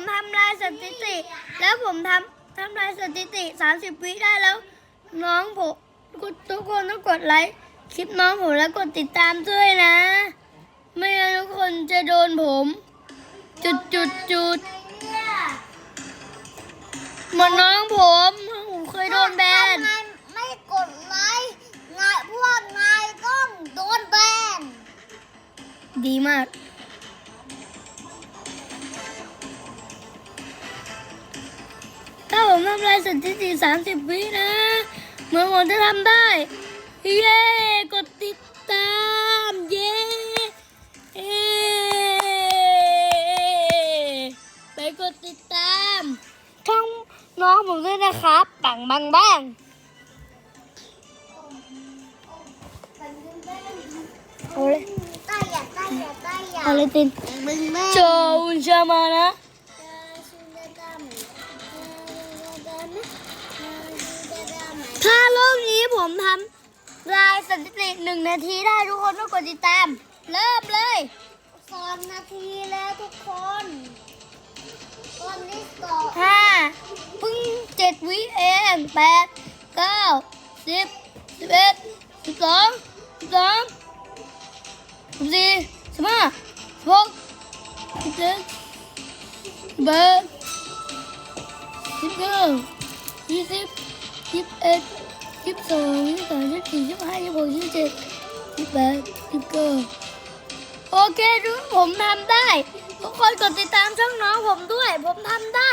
ผมทำลายสถิติ แล้วผมทำทำลายสถิติ 30 วิได้แล้ว น้องผมทุกคนต้องกดไลค์คลิปน้องผมแล้วกดติดตามด้วยนะ ไม่งั้นทุกคนจะโดนผม จุดจุดจุดเหมือนน้องผมผมเคยโดนแบนถ้านายไม่กดไลค์นายพวกนายต้องโดนแบนดีมาก ทำลายสถิติ30วินะเหมือนผมจะทำได้ เย้ กดติดตามเย้เย้ไปกดติดตามช่องน้องผมด้วยนะครับปังบังบ้างเอาเลยใต้อย่าใต้อย่าใต้อย่าเอาเลยตินมึงแม่โจอุนชามานะ ถ้ารอบนี้ผมทำลายสถิติหนึ่งนาทีได้ทุกคนต้องกดติดตาม เริ่มเลยสองนาทีแล้วทุกคนตอนนี้ต่อห้าเพึ่งเจ็ดวิเองแปดเก้าสิบสิบเอ็ดสิบสองสิบสามสิบสี่สิบห้าสิบหกสิบเจ็ดสิบแปดสิบเก้า ยี่สิบยี่สิบเอ็ดยี่สิบสองยี่สิบสามยี่สิบสี่ยี่สิบห้ายี่สิบหกยี่สิบเจ็ดยี่สิบแปดยี่สิบเก้าโอเคทุกผมทำได้ ทุกคนกดติดตามช่องน้องผมด้วย ผมทำได้